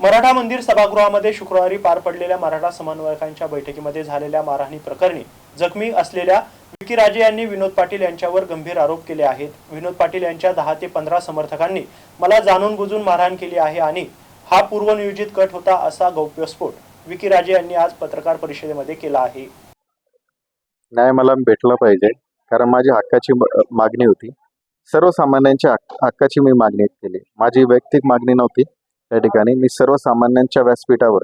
मराठा मंदिर सभागृहामध्ये शुक्रवारी पार पडलेल्या मराठा समन्वयकांच्या बैठकीमध्ये झालेल्या मारहाणी प्रकरणी जखमी असलेल्या विकी राजे यांनी विनोद पाटील यांच्यावर गंभीर आरोप केले आहेत. विनोद पाटील यांच्या दहा ते पंधरा समर्थकांनी मला जाणून बुजून मारहाण केली आहे आणि हा पूर्वनियोजित कट होता असा गौप्यस्फोट विकी राजे यांनी आज पत्रकार परिषदेमध्ये केला आहे. न्याय मला भेटला पाहिजे कारण माझी हक्काची मागणी होती. सर्वसामान्यांच्या हक्काची मी मागणी केली. माझी वैयक्तिक मागणी नव्हती. त्या ठिकाणी मी सर्वसामान्यांच्या व्यासपीठावर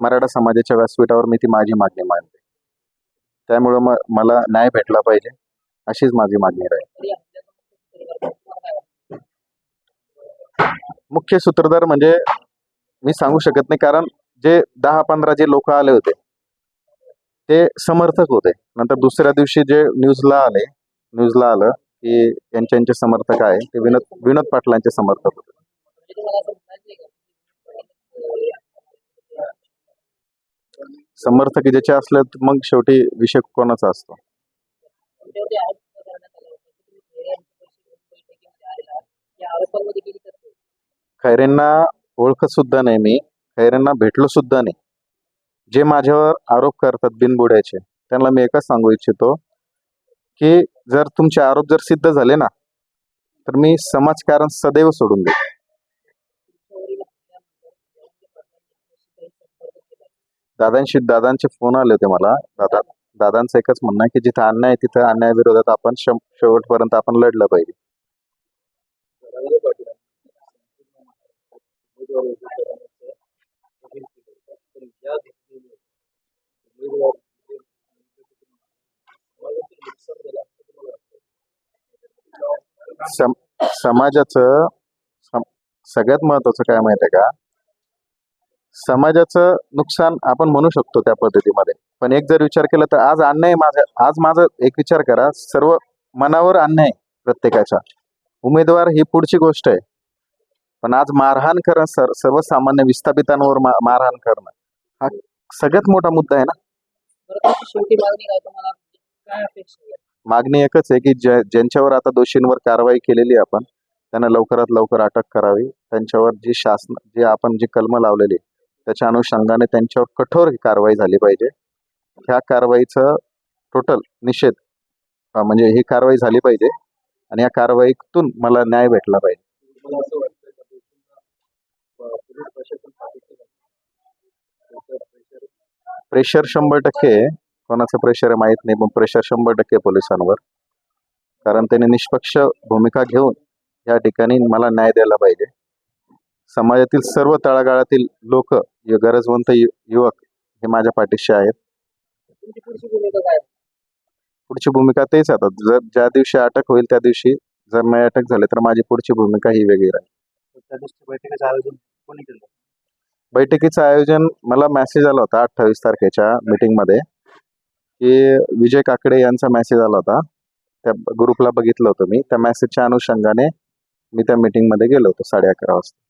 मराठा समाजाच्या व्यासपीठावर मी ती माझी मागणी मांडली त्यामुळं मला न्याय भेटला पाहिजे अशीच माझी मागणी राहील. मुख्य सूत्रधार म्हणजे मी सांगू शकत नाही कारण जे दहा पंधरा जे लोक आले होते ते समर्थक होते. नंतर दुसऱ्या दिवशी जे न्यूजला आले न्यूजला आलं की यांचे यांचे समर्थक आहे ते विनोद विनोद पाटलांचे समर्थक होते. समर्थक ज्याचे असले मग शेवटी विषय कोणाचा असतो? खैरेंना ओळखत सुद्धा नाही मी. खैरेंना भेटलो सुद्धा नाही. जे माझ्यावर आरोप करतात बिनबुड्याचे त्यांना मी एकच सांगू इच्छितो की जर तुमचे आरोप जर सिद्ध झाले ना तर मी समाजकारण सदैव सोडून देईन. दादांशी दादांचे फोन आले होते मला. दादा दादांचं एकच म्हणणं आहे की जिथं अन्याय आहे तिथं अन्यायाविरोधात आपण शेवटपर्यंत आपण लढलं पाहिजे. सम समाजाचं सम- सगळ्यात महत्वाचं काय माहिती आहे का? समाजाचं नुकसान आपण म्हणू शकतो त्या पद्धतीमध्ये. पण एक जर विचार केला तर आज अन्याय माझा आज माझा एक विचार करा सर्व मनावर अन्याय आहे प्रत्येकाच्या उमेदवार ही पुढची गोष्ट आहे. पण आज मारहाण करणं सर सर्वसामान्य विस्थापितांवर मारहाण करणं हा सगळ्यात मोठा मुद्दा आहे ना? मागणी एकच आहे की ज्या ज्यांच्यावर आता दोषींवर कारवाई केलेली आपण त्यांना लवकरात लवकर अटक करावी. त्यांच्यावर जी शासन जे आपण जी कलमं लावलेली त्याच्या अनुषंगाने त्यांच्यावर कठोर कारवाई झाली पाहिजे. ह्या कारवाईचं टोटल निषेध म्हणजे ही कारवाई झाली पाहिजे आणि या कारवाईतून मला न्याय भेटला पाहिजे. प्रेशर शंभर टक्के. कोणाचं प्रेशर आहे माहीत नाही पण प्रेशर शंभर टक्के पोलिसांवर. कारण त्यांनी निष्पक्ष भूमिका घेऊन या ठिकाणी मला न्याय द्यायला पाहिजे. समाजातील सर्व तळागाळातील लोक गरजवंत युवक हे माझ्या पाठीशी आहेत. पुढची भूमिका तेच आता. जर ज्या दिवशी अटक होईल त्या दिवशी जर नाही अटक झाली तर माझी पुढची भूमिका ही वेगळी राहील. बैठकीचं आयोजन मला मेसेज आला होता अठ्ठावीस तारखेच्या मीटिंगमध्ये की विजय काकडे यांचा मेसेज आला होता. त्या ग्रुपला बघितलं होतं मी. त्या मेसेजच्या अनुषंगाने मी त्या मीटिंगमध्ये गेलो होतो साडे अकरा वाजता.